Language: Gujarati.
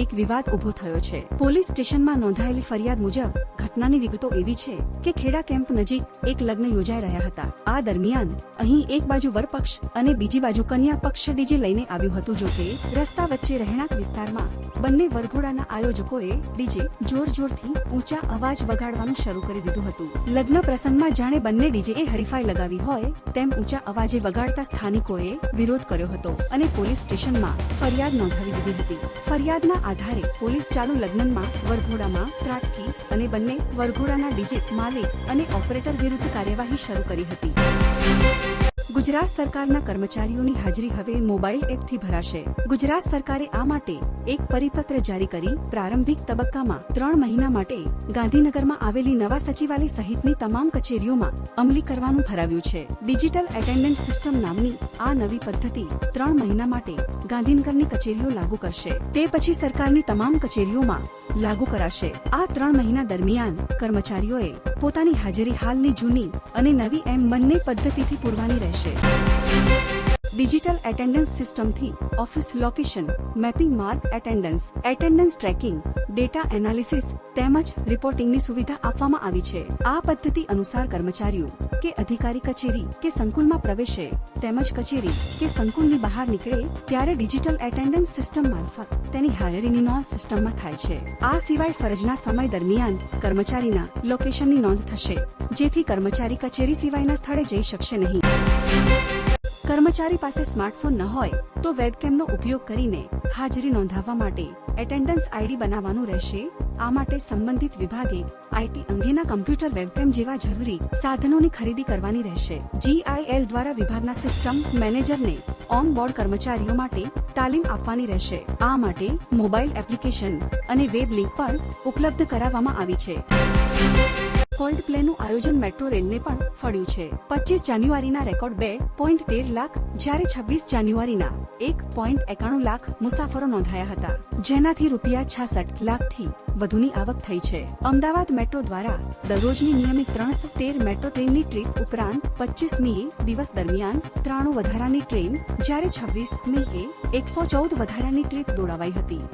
એક વિવાદ ઊભો થયો છે. પોલીસ સ્ટેશનમાં નોંધાયેલી ફરિયાદ મુજબ ઘટનાની વિગતો એવી છે કે ખેડા કેમ્પ નજીક એક લગ્ન યોજાઈ રહ્યા હતા. આ દરમિયાન અહીં એક બાજુ વરપક્ષ અને બીજી બાજુ કન્યા પક્ષ ડીજે લઈને આવ્યું હતું. જો રસ્તા વચ્ચે રહેણાંક વિસ્તારમાં બંને વરઘોડાના આયોજકોએ ડીજે જોર જોરથી ઊંચા અવાજ વગાડવાનું શરૂ કરી દીધું હતું. લગ્ન પ્રસંગમાં જાણે બંને ડીજે એ હરીફાઈ લગાવી હોય તેમ ઊંચા અવાજે વગાડતા સ્થાનિકોએ વિરોધ કર્યો હતો અને પોલીસ સ્ટેશનમાં ફરિયાદ નોંધાવી દીધી હતી. ફરિયાદના આધારે પોલીસ ચાલુ લગ્નમાં વરઘોડામાં ત્રાટકી અને બંને વરઘોડાના ડીજે માલિક અને ઓપરેટર વિરુદ્ધ કાર્યવાહી શરૂ કરી હતી. ગુજરાત સરકારના કર્મચારીઓની હાજરી હવે મોબાઈલ એપથી ભરાશે. ગુજરાત સરકારે આ માટે એક પરિપત્ર જારી કરી પ્રારંભિક તબક્કામાં ત્રણ મહિના માટે ગાંધીનગરમાં આવેલી નવા સચિવાલય સહિતની તમામ કચેરીઓમાં અમલી કરવાનું ઠરાવ્યું છે. ડિજિટલ એટેન્ડન્સ સિસ્ટમ નામની આ નવી પદ્ધતિ ત્રણ મહિના માટે ગાંધીનગરની કચેરીઓ લાગુ કરશે. તે પછી સરકારની તમામ કચેરીઓમાં લાગુ કરાશે. આ ત્રણ મહિના દરમિયાન કર્મચારીઓએ પોતાની હાજરી હાલની જૂની અને નવી એમ બંને પદ્ધતિથી પૂરવાની રહેશે. ડિજિટલ એટેન્ડન્સ સિસ્ટમથી office location mapping mark attendance attendance tracking data analysis તેમજ રિપોર્ટિંગની સુવિધા આપવામાં આવી છે. આ પદ્ધતિ અનુસાર કર્મચારીઓ કે અધિકારી કચેરી કે સંકુલમાં પ્રવેશે, તેમજ કચેરી કે સંકુલની બહાર નીકળે ત્યારે ડિજિટલ એટેન્ડન્સ સિસ્ટમ મારફત તેની હાજરીની નોંધ સિસ્ટમમાં થાય છે. આ સિવાય ફરજના સમય દરમિયાન કર્મચારીના લોકેશનની નોંધ થશે, જેથી કર્મચારી કચેરી સિવાયના સ્થળે જઈ શકશે નહીં. કર્મચારી પાસે સ્માર્ટફોન ન હોય તો વેબકેમનો ઉપયોગ કરીને હાજરી નોંધાવવા માટે એટેન્ડન્સ આઈડી બનાવવાનું રહેશે. આ માટે સંબંધિત વિભાગે આઈટી અંગેના કમ્પ્યુટર વેબકેમ જેવા જરૂરી સાધનોની ખરીદી કરવાની રહેશે. જીઆઈએલ દ્વારા વિભાગના સિસ્ટમ મેનેજરને ઓન બોર્ડ કર્મચારીઓ માટે તાલીમ આપવાની રહેશે. આ માટે મોબાઈલ એપ્લિકેશન અને વેબ લિંક પણ ઉપલબ્ધ કરાવવામાં આવી છે. કોલ્ડ પ્લેનું આયોજન મેટ્રો રેલને પણ ફળ્યું છે. પચીસ જાન્યુઆરીના રેકોર્ડ બે પોઈન્ટ તેર લાખ, જ્યારે છવ્વીસ જાન્યુઆરીના એક પોઈન્ટ એકાણું લાખ મુસાફરો નોંધાયા હતા, જેનાથી રૂપિયા છાસઠ લાખથી વધુની આવક થઈ છે. અમદાવાદ મેટ્રો દ્વારા દરરોજની નિયમિત ત્રણસો તેર મેટ્રો ટ્રેનની ટ્રીપ ઉપરાંત પચીસ મીએ દિવસ દરમિયાન ત્રાણું વધારાની ટ્રેન, જ્યારે છવ્વીસ મીએ એકસો ચૌદ વધારાની ટ્રીપ દોડાવાઈ હતી.